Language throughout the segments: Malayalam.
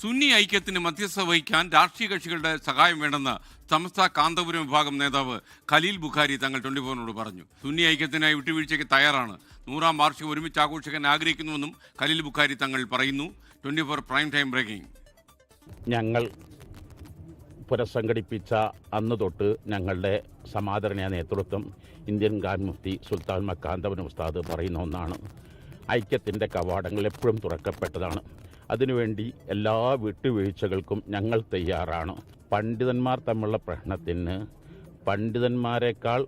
സുന്നി ഐക്യത്തിന് മധ്യസ്ഥ വഹിക്കാൻ രാഷ്ട്രീയ കക്ഷികളുടെ സഹായം വേണമെന്ന് സമസ്ത കാന്തപുരം വിഭാഗം നേതാവ് ഖലീൽ ബുഖാരി തങ്ങൾ ട്വന്റി ഫോറിനോട് പറഞ്ഞു. സുന്നി ഐക്യത്തിനായി വിട്ടുവീഴ്ചയ്ക്ക് തയ്യാറാണ്. നൂറാം വാർഷികം ഒരുമിച്ച് ആഘോഷിക്കാൻ ആഗ്രഹിക്കുന്നുവെന്നും ഖലീൽ ബുഖാരി തങ്ങൾ പറയുന്നു. Twenty four prime time breaking. ഞങ്ങൾ പുനഃസംഘടിപ്പിച്ച അന്ന് തൊട്ട് ഞങ്ങളുടെ സമാദരണീയ നേതൃത്വം ഇന്ത്യൻ ഖാൻ മുഫ്തി സുൽത്താൻ മക്കാന്തപുരം ഉസ്താദ് പറയുന്ന ഒന്നാണ്. ഐക്യത്തിന്റെ കവാടങ്ങൾ എപ്പോഴും തുറക്കപ്പെട്ടതാണ്. അതിനുവേണ്ടി എല്ലാ വിട്ടുവീഴ്ചകൾക്കും ഞങ്ങൾ തയ്യാറാണ്. പണ്ഡിതന്മാർ തമ്മിലുള്ള പ്രശ്നത്തിന് പണ്ഡിതന്മാരെക്കാൾ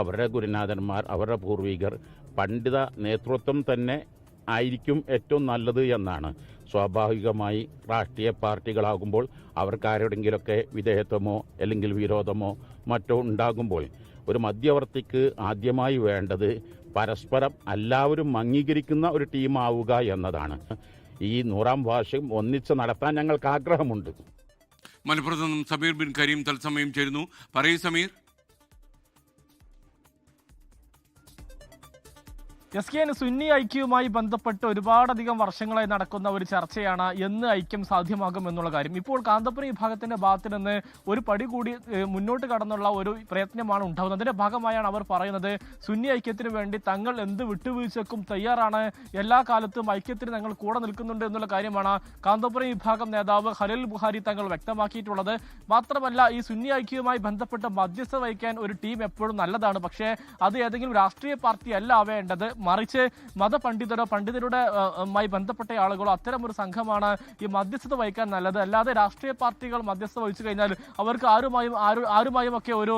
അവരുടെ ഗുരുനാഥന്മാർ അവരുടെ പൂർവികർ പണ്ഡിത നേതൃത്വം തന്നെ ആയിരിക്കും ഏറ്റവും നല്ലത് എന്നാണ്. സ്വാഭാവികമായി രാഷ്ട്രീയ പാർട്ടികളാകുമ്പോൾ അവർക്ക് ആരോടെങ്കിലൊക്കെ വിധേയത്വമോ അല്ലെങ്കിൽ വിരോധമോ മറ്റോ ഉണ്ടാകുമ്പോൾ ഒരു മധ്യവർത്തിക്ക് ആദ്യമായി വേണ്ടത് പരസ്പരം എല്ലാവരും അംഗീകരിക്കുന്ന ഒരു ടീമാവുക എന്നതാണ്. ഈ നൂറാം വാർഷികം ഒന്നിച്ച് നടത്താൻ ഞങ്ങൾക്ക് ആഗ്രഹമുണ്ട്. മലപ്പുറത്ത് നിന്നും സമീർ ബിൻ കരീം തത്സമയം ചേരുന്നു. പറയൂ Sameer. S K N Sunni ഐക്യവുമായി ബന്ധപ്പെട്ട് ഒരുപാടധികം വർഷങ്ങളായി നടക്കുന്ന ഒരു ചർച്ചയാണ് എന്ന് ഐക്യം സാധ്യമാകും എന്നുള്ള കാര്യം. ഇപ്പോൾ കാന്തപുരം വിഭാഗത്തിന്റെ ഭാഗത്ത് നിന്ന് ഒരു പടി കൂടി മുന്നോട്ട് കടന്നുള്ള ഒരു പ്രയത്നമാണ് ഉണ്ടാകുന്നത്. അതിന്റെ ഭാഗമായാണ് അവർ പറയുന്നത് സുന്നി ഐക്യത്തിന് വേണ്ടി തങ്ങൾ എന്ത് വിട്ടുവീഴ്ചക്കും തയ്യാറാണ്. എല്ലാ കാലത്തും ഐക്യത്തിന് ഞങ്ങൾ കൂടെ നിൽക്കുന്നുണ്ട് എന്നുള്ള കാര്യമാണ് കാന്തപുരം വിഭാഗം നേതാവ് ഹലൽ ബുഹാരി തങ്ങൾ വ്യക്തമാക്കിയിട്ടുള്ളത്. മാത്രമല്ല ഈ സുന്നി ഐക്യവുമായി ബന്ധപ്പെട്ട് മധ്യസ്ഥ വഹിക്കാൻ ഒരു ടീം എപ്പോഴും നല്ലതാണ്. പക്ഷേ അത് ഏതെങ്കിലും രാഷ്ട്രീയ പാർട്ടി അല്ല ആവേണ്ടത്. മറിച്ച് മതപണ്ഡിതരോ പണ്ഡിതരുടെ മായി ബന്ധപ്പെട്ട ആളുകളോ അത്തരം ഒരു സംഘമാണ് ഈ മധ്യസ്ഥത വഹിക്കാൻ നല്ലത്. അല്ലാതെ രാഷ്ട്രീയ പാർട്ടികൾ മധ്യസ്ഥത വഹിച്ചു കഴിഞ്ഞാൽ അവർക്ക് ആരുമായും ആരു ആരുമായും ഒക്കെ ഒരു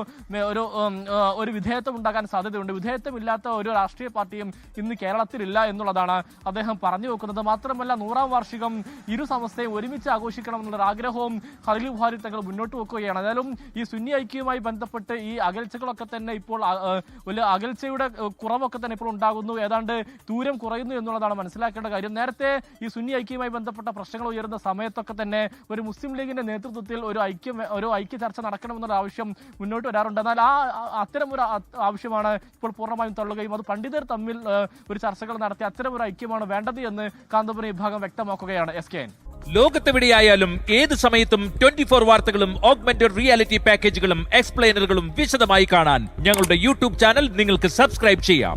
ഒരു വിധേയത്വം ഉണ്ടാകാൻ സാധ്യതയുണ്ട്. വിധേയത്വമില്ലാത്ത ഒരു രാഷ്ട്രീയ പാർട്ടിയും ഇന്ന് കേരളത്തിലില്ല എന്നുള്ളതാണ് അദ്ദേഹം പറഞ്ഞു വെക്കുന്നത്. മാത്രമല്ല നൂറാം വാർഷികം ഇരു സമസ്തയും ഒരുമിച്ച് ആഘോഷിക്കണം എന്നുള്ള ആഗ്രഹവും ഖലീൽ ബുഹാരി തങ്ങൾ മുന്നോട്ട് വെക്കുകയാണ്. ഏതായാലും ഈ സുന്നി ഐക്യവുമായി ബന്ധപ്പെട്ട് ഈ അകൽച്ചകളൊക്കെ തന്നെ ഇപ്പോൾ അകൽച്ചയുടെ കുറവൊക്കെ തന്നെ ഇപ്പോൾ ഉണ്ടാകുന്നു. ഏതാണ്ട് ദൂരം കുറയുന്നു എന്നുള്ളതാണ് മനസ്സിലാക്കേണ്ട കാര്യം. നേരത്തെ ഈ സുന്നി ഐക്യവുമായി ബന്ധപ്പെട്ട പ്രശ്നങ്ങൾ ഉയരുന്ന സമയത്തൊക്കെ തന്നെ ഒരു മുസ്ലിം ലീഗിന്റെ നേതൃത്വത്തിൽ ഒരു ഐക്യം ഒരു ഐക്യ ചർച്ച നടക്കണമെന്നൊരു ആവശ്യം മുന്നോട്ട് വരാറുണ്ട്. എന്നാൽ ആ- അത്തരം ഒരു ആവശ്യമാണ് ഇപ്പോൾ പൂർണമായും തള്ളുകയും അത് പണ്ഡിതർ തമ്മിൽ ഒരു ചർച്ചകൾ നടത്തി അത്തരം ഒരു ഐക്യമാണ് വേണ്ടത് എന്ന് കാന്തപുരം വിഭാഗം വ്യക്തമാക്കുകയാണ് എസ് കെ എൻ. ലോകത്തെവിടെയായാലും ഏത് സമയത്തും ട്വന്റി ഫോർ വാർത്തകളും ഓഗ്മെന്റഡ് റിയാലിറ്റി പാക്കേജുകളും എക്സ്പ്ലെയിനറുകളും വിശദമായി കാണാൻ ഞങ്ങളുടെ യൂട്യൂബ് ചാനൽ നിങ്ങൾക്ക് സബ്സ്ക്രൈബ് ചെയ്യാം.